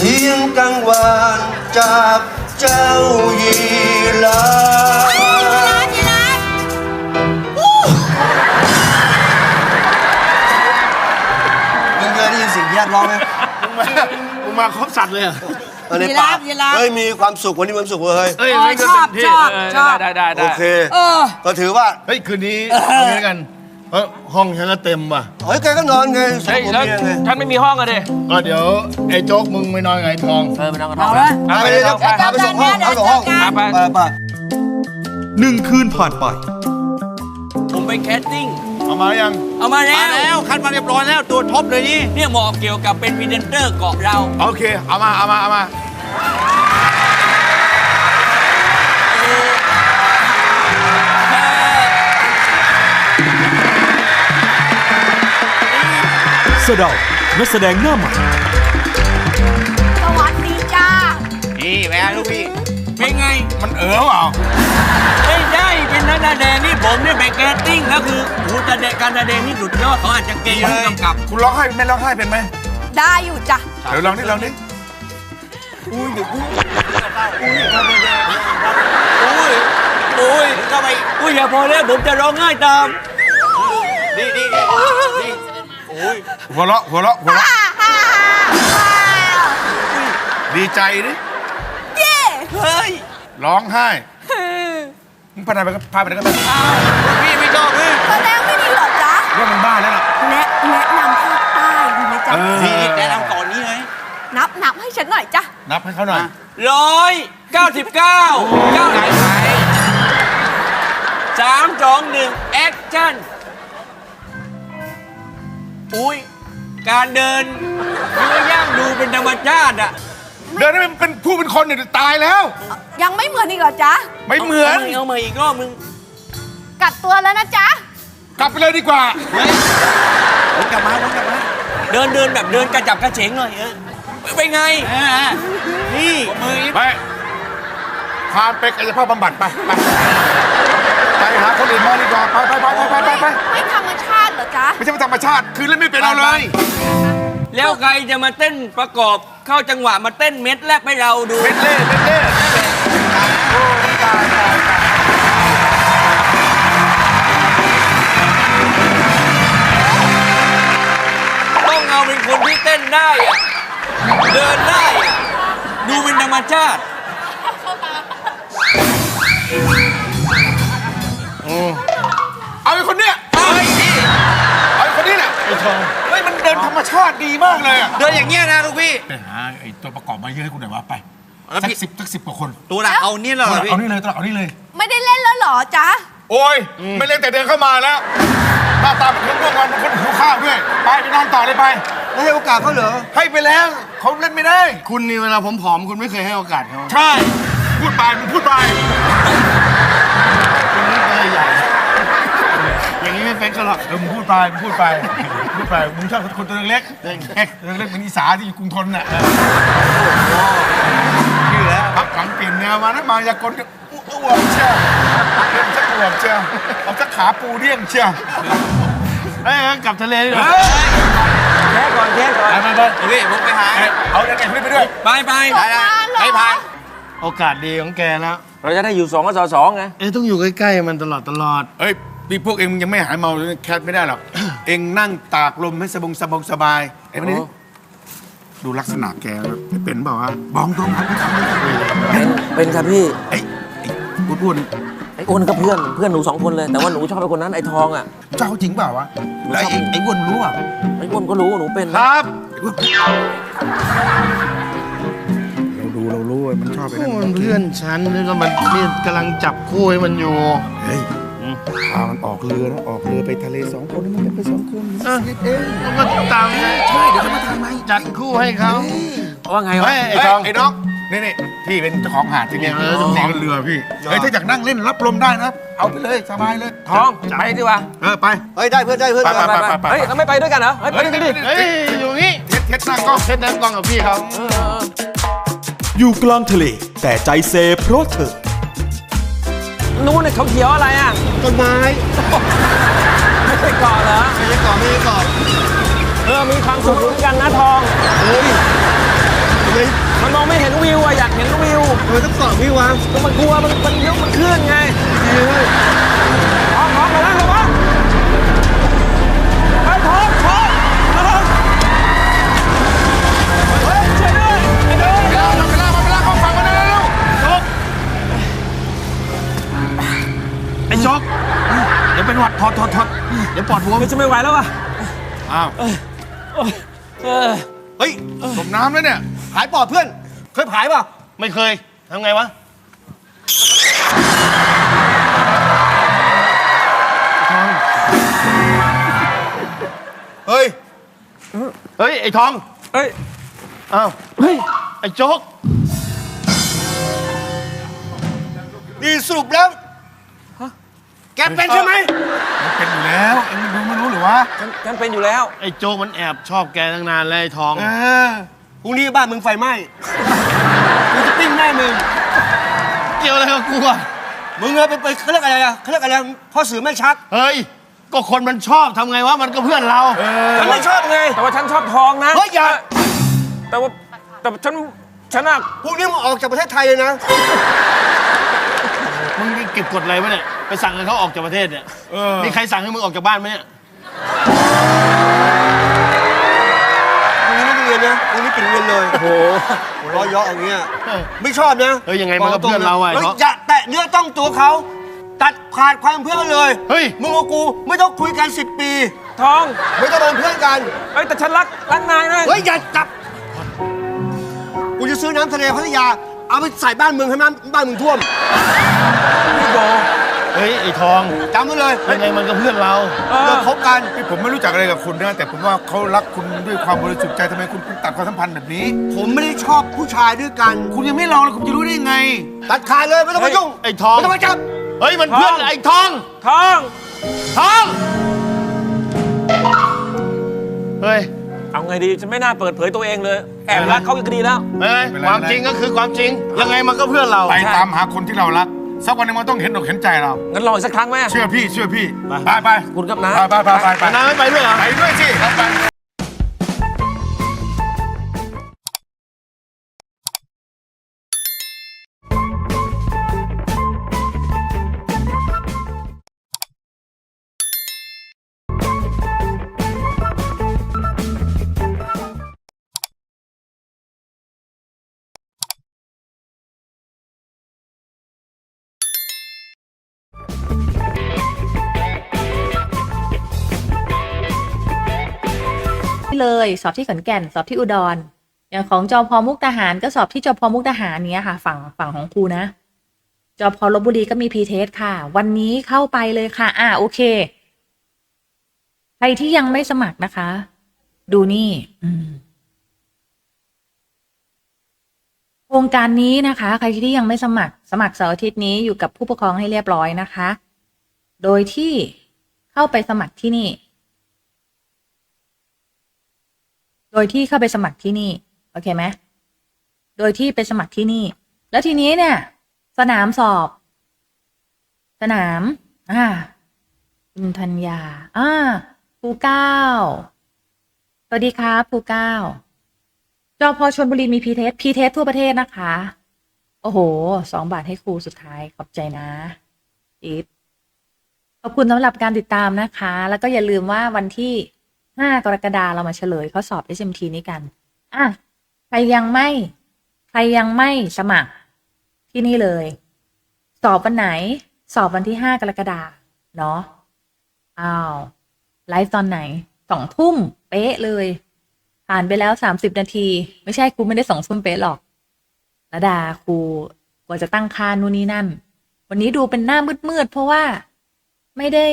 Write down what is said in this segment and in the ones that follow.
สียงกังวานจากเจ้ายีรายีราฟมึงเคยได้ยินเสียงยีราฟร้องไหมมึงมาครบสัตว์เลยเหรอเออในยีป่าราฟยีราฟ เฮ้ยมีความสุขวันนี้มีความสุขเว้ยเฮ้ยเอ้ยอ๋อนี่ก็ชอบเต็มที่ชอบเชอบได้ได้โอได้เค เออ ก็ถือว่า เฮ้ย คืนนี้เอางี้แล้วกัน เพราะห้องฉันก็เต็มว่ะเฮ้ยแกก็นอนไงสองเฮ้ยคนแล้วเมียไงฉันไม่มีห้องอะดิก็เดี๋ยวไอ้โจ๊กมึงไปนอนกับไอ้ทอง เออไปนั่งกันเอาเอาละไปเลยครับพาไปส่งห้องพาไปส่งห้องเดี๋ยวเจอกันไปไปหนึ่งคืนผ่านไป ผมไปแคสติ้ง เอามายัง เอามาแล้มาวแล้ว คัดมาเรียบร้อยแล้ว ตัวท็อปเลยนี่ เนี่ยเหมาะเกี่ยวกับเป็นพรีเซนเตอร์เกาะเรา โอเค เอามา เอามา เอามา สะเดานักแสดงหน้าใหม่ สวัสดีจ้า นี่แม่ลูกพี่ เป็นไง มันเออเปล่าไม่ได้เป็นนักแสดงนี่ผมเนี่ยไปแคสติ้งแล้วคือโอ้โหแสดงการแสดงนี่สุดยอดเขาอาจจะเก่งผู้กำกับ คุณร้องไห้ไม่ร้องไห้เป็นไหมได้อยู่จ้ะ เดี๋ยวลองนี่ลองนี่อุ้ยเดี๋ยวอุ้ยอุ้ยการแสดงอุ้ยอุ้ยเข้าไปอุ้ยอย่าพอแล้วผมจะร้องไห้ตามดีดีดีดี หัวเราะหัวเราะหัวเราะดีใจดิเย้เฮ้ยร้องไห้มึงพาไปก็พาไปก็ไปพี่ไม่ชอบพี่แสดงไม่ดีเหรอจ๊ะเรื่องมันบ้าแล้วล่ะแนะแนะนำภาคใต้ดีไหมจ๊ะเออนี่แนะนำก่อนนี้ไงนับนับให้ฉันหน่อยจ้ะนับให้เขาหน่อยร้อยเก้าสิบเก้าเก้าไหนไหนสามสองหนึ่งแอคชั่น อุ้ยการเดินเนื้อย่างดูเป็นธรรมชาติอะเดินให้มันเป็นผู้เป็นคนเนี่ยตายแล้ว ยังไม่เหมือนอีกเหรอจ๊ะ ไม่เหมือนาเอามาอีกรอบมึงกัดตัวแล้วนะจ๊ะ กลับไปเลยดีกว่าผมกลับมาผมกลับมาเดินเดินแบบเดินกระจับกระเฉงหน่อยเออไปไงอ่านี่มือไปพาไปกายภาพบำบัดไป ไป ไปหาคนอื่นมาดีกว่า ไปไปไปไปไปไปไม่ธรรมชาติเหรอ จ๊ะไม่ใช่ว่าธรรมชาติ คือเล่นไม่เป็นเอาเลย แล้วใครจะมาเต้นประกอบเข้าจังหวะมาเต้นเม็ดแรกให้เราดู เป็นเล่เป็นเล่ต้องเอาเป็นคนที่เต้นได้อะเดินได้อะดูเป็นธรรมชาติ เรรมชาติดีมากเลยอะเดินอย่างเงี้ยนะลูกพี่ไปหาไอ้ตัวประกอบมาเยอะให้กูหน่อยว่าไปแล้วสักพี่สิบสักสิบกว่าคนตัวละเอานี่เหรอเอาพี่เอานี่เลยตัวเอานี่เลย ไม่ได้เล่นแล้วเหรอจ๊ะ โอ้ย ไม่เล่นแต่เดินเข้ามาแล้วหน้าตาเป็นคนง่วงนอนเป็นคนหิวข้าวด้วย ไปไปนอนต่อเลยไปแล้วให้โอกาสเขาเหรอ ให้ไปแล้วเขาเล่นไม่ได้ คุณนี่เวลาผมผอมคุณไม่เคยให้โอกาสเขาใช่ พูดไปมึงพูดไปคุณนี่ตัวใหญ่ อย่างนี้ไม่เป็นก็หรอกเออมึงพูดไปมึงพูดไป พูดไปมึงชอบคนตัวเล็กๆเล็กๆเล็กๆเป็นอีสาที่อยู่กรุงทนน่ะชื่อแล้วพักหลังเปลี่ยนแนวมานะมายากลก็อ้วกเชียวเล่นสักอ้วกเชียวเอาสักขาปูเดี่ยงเชียวเอ้ยกลับทะเลดีกว่าแค่ก่อนแค่ก่อนไปไปไปพี่ผมไปหาเอาอย่างไงไปด้วยไปไปได้ได้ไม่ผ่านโอกาสดีของแกแล้ว เราจะได้อยู่สองกับสอสองไงเอ้ต้องอยู่ใกล้ๆมันตลอดตลอดเอ้ย นี่พวกเองยังไม่หายเมาเลยแคทไม่ได้หรอก เองนั่งตากลมให้สบงสบงสบายไอ้พวกนี้ดูลักษณะแกเป็นเปล่าวะบองตรงครับไม่ทำไม่ทำเลยเป็นเป็นครับพี่ ไอ้ไอ้พูดพูดไอ้อ้วนก็เพื่อนเพื่อนหนูสองคนเลย แต่ว่าหนูชอบไอ้คนนั้นไอ้ทองอะ เจ้าจริงเปล่าวะแล้วไอ้ไอ้อ้วนรู้อะไอ้อ้วนก็รู้ว่าหนูเป็นคนะรับเราดูเรารู้ว่ามันชอบไอ้นั่นมันเพื่อนฉันแล้วก็มันนี่กำลังจับคู่ให้มันอยู่ เฮ้ย พามันออกเรือนะ ออกเรือไปทะเลสองคนมันจะไปสองคนอะเองก็ตามใช่เดี๋ยวเขามาทำไมจัดคู่ให้เขาว่าไงเฮ้วะยไอ้ทองไอ้น้องนี่นี่พี่เป็นเจ้าของหาดที่นี่เออนี่ก็เรือพี่เฮ้ยถ้าอยากนั่งเล่นรับลมได้นะเอาไปเลยสบายเลยทองไปดีกว่าเออไปเฮ้ยได้เพื่อนได้เพื่อนไปได้ไปไปไปเฮ้ยเราไม่ไปด้วยกันเหรอเฮ้ยไปด้วยกันดิเฮ้ยอยู่นี่เท็ดเท็ดหน้ากล้องเช็ดน้ำกล้องกับพี่เขาอยู่กลางทะเลแต่ใจเซเพราะเธอ นู้นเนี่ยเขาเขียวอะไรอะต้นไม้ไม่ใช่เกาะเหรอไม่ใช่เกาะไม่ใช่เกาะเออมีความสุขนกันนะทองเฮ้ยมันมองไม่เห็นวิวอะอยากเห็นวิวทำไต้องเกาะวิววะมันกลัวมันมันเยอะมันเคลื่อนไง บวมไม่จะไม่ไหวแล้วว่ะอ้าว เออเฮ้ยตกน้ำแล้วเนี่ย หายปอดเพื่อน เคยผายเปล่ะ ไม่เคยทำไงวะเฮ้ย เฮ้ย ไอ้ทอง เอ้ยอ้าว เฮ้ย ไอ้โจ๊ก นี่สรุปแล้ว แกเป็นใช่ไหมมันเป็นอยู่แล้วเอ็งดูไม่รู้หรือวะฉันฉันเป็นอยู่แล้ว ไอ้โจ๊กมันแอบชอบแกตั้งนานแล้วไอ้ทองเออพรุ่งนี้บ้านมึงไฟไหม้กูจะปิ้งแม่มึง เกี่ยวอะไรกับกูอะมึงเอาไปไปเขาเรียกอะไรอะเขาเรียกอะไรพ่อสื่อแม่ชักเฮ้ย ก็คนมันชอบทำไงวะมันก็เพื่อนเรา ฉันไม่ชอบไง แต่ว่าฉันชอบทองนะเฮ้ยอย่า แต่ว่าแต่ว่าฉันฉันอะพรุ่งนี้มึงออกจากประเทศไทยเลยนะ มึงนี่เก็บกดอะไรวะเนี่ย ไปสั่งให้เขาออกจากประเทศเนี่ยเออมีใครสั่งให้มึงออกจากบ้านไหมเนี่ยพรุ่งนี้ไม่มีเงินนะพรุ่งนี้ปิดเงินเลยโอ้โหหัวเร้อยเยาะอย่างเงี้ยไม่ชอบนะเฮ้ยยังไงมันก็เพื่อนเราอะเฮ้ยเนาะอย่าแตะเนื้อต้องตัวเขาตัดขาดความเป็นเพื่อนกันเลยเฮ้ยมึงกับกูไม่ต้องคุยกันสิบปี ทอง ไม่ต้องเป็นเพื่อนกันเอ้ยแต่ฉันรักรักนายนะเฮ้ยอย่าจับกูจะซื้อน้ำทะเลพัทยาเอาไปใส่บ้านมึงให้น้ำบ้านมึงท่วมพี่โด เฮ้ยไอ้ทองจำไว้เลยยังไงมันก็เพื่อนเราเอเลิอกคบกันพี่ผมไม่รู้จักอะไรกับคุณนะแต่ผมว่าเขารักคุณด้วยความบริสุทธิ์ใจทำไมคุณคุณตัดความสัมพันธ์แบบนี้ ผมไม่ได้ชอบผู้ชายด้วยกัน คุณยังไม่ลองเลยคุณจะรู้ได้ยังไง ตัดขาดเลยไม่ต้องมายุ่งไอ้ทองไม่ต้องมาจับเฮ้ยมันเพื่อนไอ้ทองทองทองเฮ้ยเอาไงดีฉันไม่น่าเปิดเผยตัวเองเลยแอบรักเขาก็ดีแล้วเฮ้ยไม่เป็นไรความจริงก็คือความจริงยังไงมันก็เพื่อนเราไปตามหาคนที่เรารัก สักวันหนึงมันต้องเห็นอกเห็นใจเรา งั้นลองอีกสักครั้งไหมเชื่อพี่เชื่อพี่ ไปไปคุณกับน้า ไปไปไปไปไปน้าไม่ไปด้วยเหรอ ไปด้วยสิไป เลย สอบที่ขอนแก่น สอบที่อุดร อย่างของจอพอมุกดาหารก็สอบที่จอพอมุกดาหารเนี้ยค่ะ ฝั่งฝั่งของครูนะ จอพอลบบุรีก็มีพีเทสค่ะ วันนี้เข้าไปเลยค่ะ อ่าโอเค ใครที่ยังไม่สมัครนะคะ ดูนี่ อืมโครงการนี้นะคะ ใครที่ยังไม่สมัครสมัครเสาร์อาทิตย์นี้อยู่กับผู้ปกครองให้เรียบร้อยนะคะ โดยที่เข้าไปสมัครที่นี่ โดยที่เข้าไปสมัครที่นี่ โอเคไหมโดยที่ไปสมัครที่นี่ แล้วทีนี้เนี่ย สนามสอบ สนาม อ่าคุณธัญญาอ่าภูเก้าสวัสดีครับภูเก้าจอพอชนบุรีมีพีเทสพีเทสทั่วประเทศนะคะ โอ้โห สองบาทให้ครูสุดท้าย ขอบใจนะอีฟขอบคุณสำหรับการติดตามนะคะ แล้วก็อย่าลืมว่าวันที่ 5กรกฎาเรามาเฉลยข้อสอบ SMT นี้กัน อะ ใครยังไม่ ใครยังไม่สมัครที่นี่เลย สอบวันไหน สอบวันที่5กรกฎาเนาะ อ้าว ไลฟ์ตอนไหน สองทุ่มเป๊ะเลย ผ่านไปแล้ว30นาที ไม่ใช่ครูไม่ได้สองทุ่มเป๊ะหรอกระดาครูกว่าจะตั้งค่านู่นนี่นั่น วันนี้ดูเป็นหน้ามืดๆเพราะว่าไม่ได้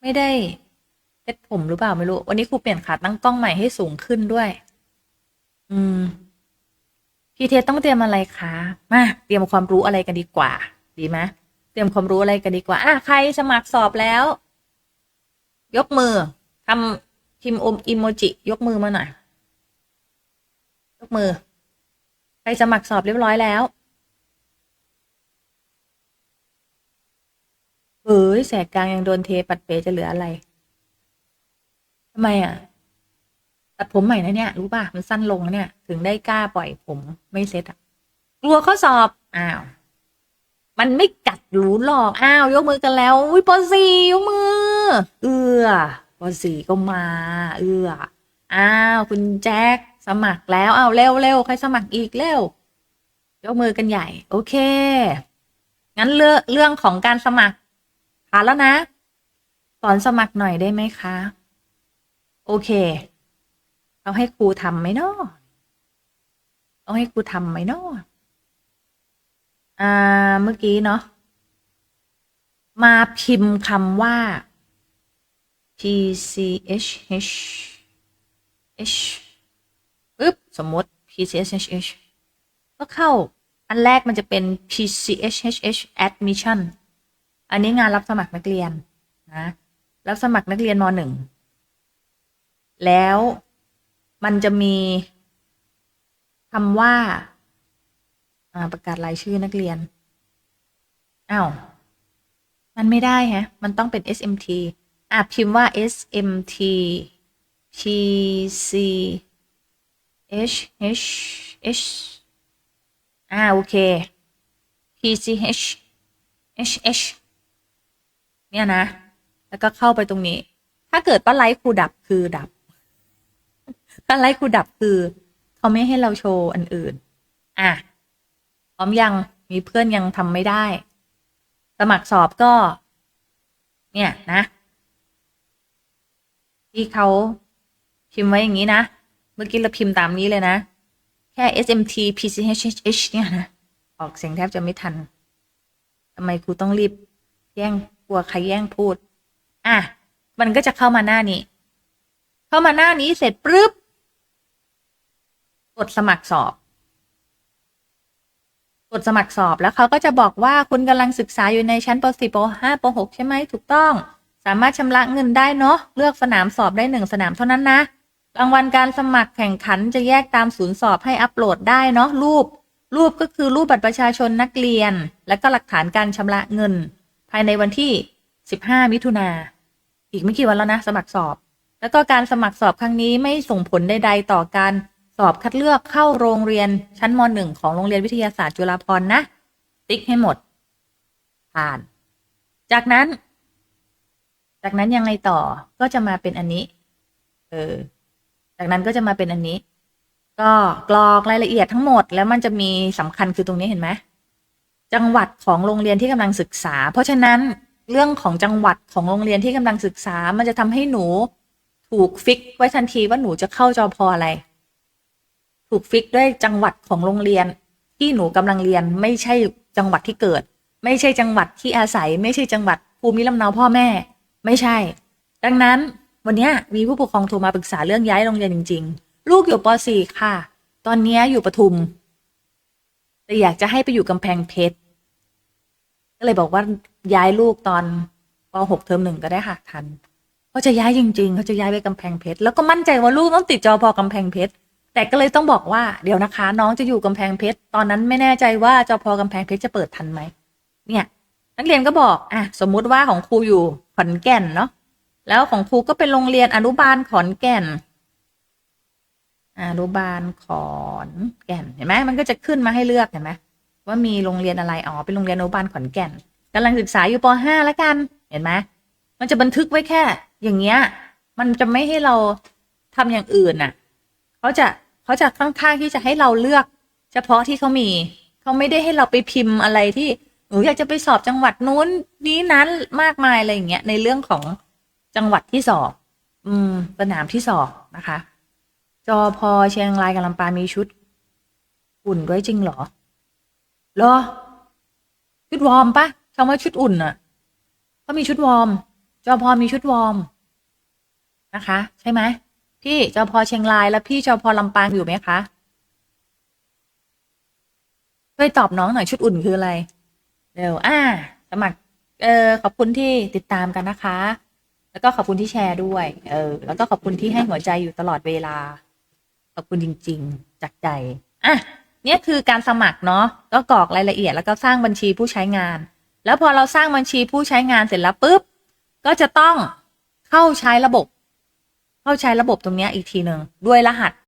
ไม่ได้ เซ็ตผมหรือเปล่าไม่รู้ วันนี้ครูเปลี่ยนขาตั้งกล้องใหม่ให้สูงขึ้นด้วย อืม พี่เทสต้องเตรียมอะไรคะ มา เตรียมความรู้อะไรกันดีกว่า ดีไหมเตรียมความรู้อะไรกันดีกว่า อะใครสมัครสอบแล้ว ยกมือทำพิมพ์อมอิโมจิ ยกมือมาหน่อย ยกมือ ใครสมัครสอบเรียบร้อยแล้ว เฮ้ยแสกกลางยังโดนเทปัดเปจะเหลืออะไร ทำไมอะตัดผมใหม่นะเนี่ย รู้ป่ะ มันสั้นลงนะเนี่ย ถึงได้กล้าปล่อยผมไม่เซ็ตอะ กลัวข้อสอบ อ้าว มันไม่กัดหรูหรอก อ้าว ยกมือกันแล้ว อุ้ยปสี่ยกมือ เอือปสี่ก็มา เอืออ้าว คุณแจ็คสมัครแล้ว อ้าว เร็วเร็วใครสมัครอีกเร็วยกมือกันใหญ่ โอเค งั้นเรื่องเรื่องของการสมัครผ่านแล้วนะ สอนสมัครหน่อยได้ไหมคะ โอเคเราให้ครูทำไหมเนาะเราให้ครูทำไหมเนาะอ่า เมื่อกี้เนาะ มาพิมพ์คำว่า p c h h h ปึ๊บ สมมติ p c h h h ก็เข้า อันแรกมันจะเป็น p c h h h admission อันนี้งานรับสมัครนักเรียนนะ รับสมัครนักเรียนมหนึ่ง แล้วมันจะมีคำว่า อ่า ประกาศรายชื่อนักเรียนอ้าวมันไม่ได้ฮะ มันต้องเป็น SMT อะพิมพ์ว่า SMT PC H H H อ่าโอเค PCH H H เนี่ยนะ แล้วก็เข้าไปตรงนี้ ถ้าเกิดว่าไลฟ์ครูดับคือดับ ถ้าไลฟ์ครูดับคือเขาไม่ให้เราโชว์อันอื่น อะพร้อมยังมีเพื่อนยังทำไม่ได้ สมัครสอบก็ เนี่ยนะที่เขาพิมพ์ไว้อย่างนี้นะ เมื่อกี้เราพิมพ์ตามนี้เลยนะ แค่ SMT PCHH เนี่ยนะ ออกเสียงแทบจะไม่ทันทำไมครูต้องรีบ แย่งกลัวใครแย่งพูด อะ มันก็จะเข้ามาหน้านี้ เข้ามาหน้านี้เสร็จปุ๊บกดสมัครสอบ กดสมัครสอบแล้วเขาก็จะบอกว่าคุณกำลังศึกษาอยู่ในชั้นป .4 ป .5 ป .6 ใช่ไหมถูกต้อง สามารถชำระเงินได้เนาะเลือกสนามสอบได้หนึ่งสนามเท่านั้นนะรางวัลการสมัครแข่งขันจะแยกตามศูนย์สอบให้อัปโหลดได้เนาะรูป รูปก็คือรูปบัตรประชาชนนักเรียน และก็หลักฐานการชำระเงิน ภายในวันที่ 15 มิถุนาอีกไม่กี่วันแล้วนะ สมัครสอบ แล้วก็การสมัครสอบครั้งนี้ไม่ส่งผลใด ๆ ต่อการสอบคัดเลือกเข้าโรงเรียนชั้นม .1 ของโรงเรียนวิทยาศาสตร์จุฬาภรณ์นะ ติ๊กให้หมด ผ่าน จากนั้น จากนั้นยังไงต่อก็จะมาเป็นอันนี้ เออ จากนั้นก็จะมาเป็นอันนี้ ก็กรอกรายละเอียดทั้งหมด แล้วมันจะมีสำคัญคือตรงนี้เห็นไหมจังหวัดของโรงเรียนที่กำลังศึกษา เพราะฉะนั้นเรื่องของจังหวัดของโรงเรียนที่กำลังศึกษา มันจะทำให้หนู ถูกฟิกไว้ทันทีว่าหนูจะเข้าจอพออะไร ถูกฟิกด้วยจังหวัดของโรงเรียน ที่หนูกำลังเรียนไม่ใช่จังหวัดที่เกิด ไม่ใช่จังหวัดที่อาศัย ไม่ใช่จังหวัดภูมิลำเนาพ่อแม่ ไม่ใช่ ดังนั้นวันนี้มีผู้ปกครองโทรมาปรึกษาเรื่องย้ายโรงเรียนจริง ๆ ลูกอยู่ป .4 ค่ะ ตอนนี้อยู่ปทุม แต่อยากจะให้ไปอยู่กำแพงเพชรก็เลยบอกว่าย้ายลูกตอนป .6 เทอมหนึ่งก็ได้ค่ะทัน เขาจะย้ายจริงๆเขาจะย้ายไปกำแพงเพชรแล้วก็มั่นใจว่าลูกต้องติดจอพอกำแพงเพชรแต่ก็เลยต้องบอกว่าเดี๋ยวนะคะ น้องจะอยู่กำแพงเพชรตอนนั้นไม่แน่ใจว่าจอพอกำแพงเพชรจะเปิดทันไหมเนี่ยนักเรียนก็บอกอะสมมุติว่าของครูอยู่ขอนแก่นเนาะแล้วของครูก็เป็นโรงเรียนอนุบาลขอนแก่นอนุบาลขอนแก่นเห็นไหมมันก็จะขึ้นมาให้เลือกเห็นไหมว่ามีโรงเรียนอะไรอ๋อเป็นโรงเรียนอนุบาลขอนแก่นกำลังศึกษาอยู่ป .5 แล้วกันเห็นไหมมันจะบันทึกไว้แค่ อย่างเงี้ย มันจะไม่ให้เราทำอย่างอื่นน่ะเขาจะเขาจะค่อนข้างที่จะให้เราเลือก เฉพาะที่เขามีเขาไม่ได้ให้เราไปพิมพ์อะไรที่หนูอยากจะไปสอบจังหวัดนู้นนี้นั้นมากมายอะไรอย่างเงี้ยในเรื่องของจังหวัดที่สอบ อืมสนามที่สอบนะคะ จอพอเชียงรายกับลำปางมีชุดอุ่นด้วยจริงเหรอเหรอ ชุดวอร์มปะคำว่าชุดอุ่นอะเขามีชุดวอร์ม จอพอมีชุดวอร์ม นะคะ ใช่ไหมพี่จอพอเชียงรายแล้วพี่จอพอลำปางอยู่ไหมคะช่วยตอบน้องหน่อยชุดอุ่นคืออะไรเร็วอ่า สมัคร เออขอบคุณที่ติดตามกันนะคะ แล้วก็ขอบคุณที่แชร์ด้วย เออ แล้วก็ขอบคุณที่ให้หัวใจอยู่ตลอดเวลา ขอบคุณจริง ๆ จากใจอะเนี่ยคือการสมัครเนาะก็กรอกรายละเอียดแล้วก็สร้างบัญชีผู้ใช้งาน แล้วพอเราสร้างบัญชีผู้ใช้งานเสร็จแล้วปุ๊บก็จะต้องเข้าใช้ระบบ เข้าใช้ระบบตรงนี้อีกทีหนึ่งด้วยรหัส